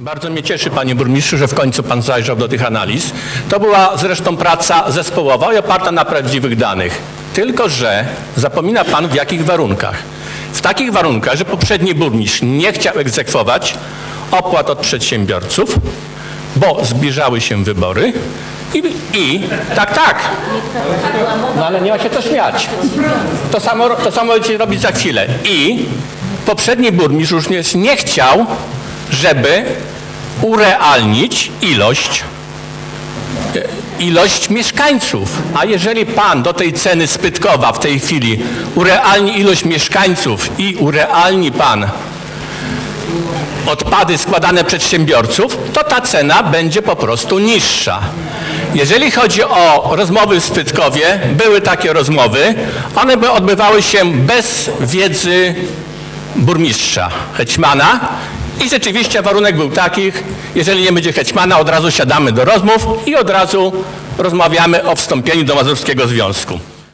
Bardzo mnie cieszy, panie burmistrzu, że w końcu pan zajrzał do tych analiz. To była zresztą praca zespołowa i oparta na prawdziwych danych. Tylko, że zapomina pan w jakich warunkach. W takich warunkach, że poprzedni burmistrz nie chciał egzekwować opłat od przedsiębiorców, bo zbliżały się wybory i, i tak, tak. No ale nie ma się co śmiać. To samo, to samo będzie robić za chwilę. I poprzedni burmistrz również nie chciał, żeby urealnić ilość ilość mieszkańców. A jeżeli pan do tej ceny Spytkowa w tej chwili urealni ilość mieszkańców i urealni pan odpady składane przedsiębiorców, to ta cena będzie po prostu niższa. Jeżeli chodzi o rozmowy w Spytkowie, były takie rozmowy, one by odbywały się bez wiedzy burmistrza Hećmana i rzeczywiście warunek był taki, jeżeli nie będzie Hećmana, od razu siadamy do rozmów i od razu rozmawiamy o wstąpieniu do Mazurskiego Związku.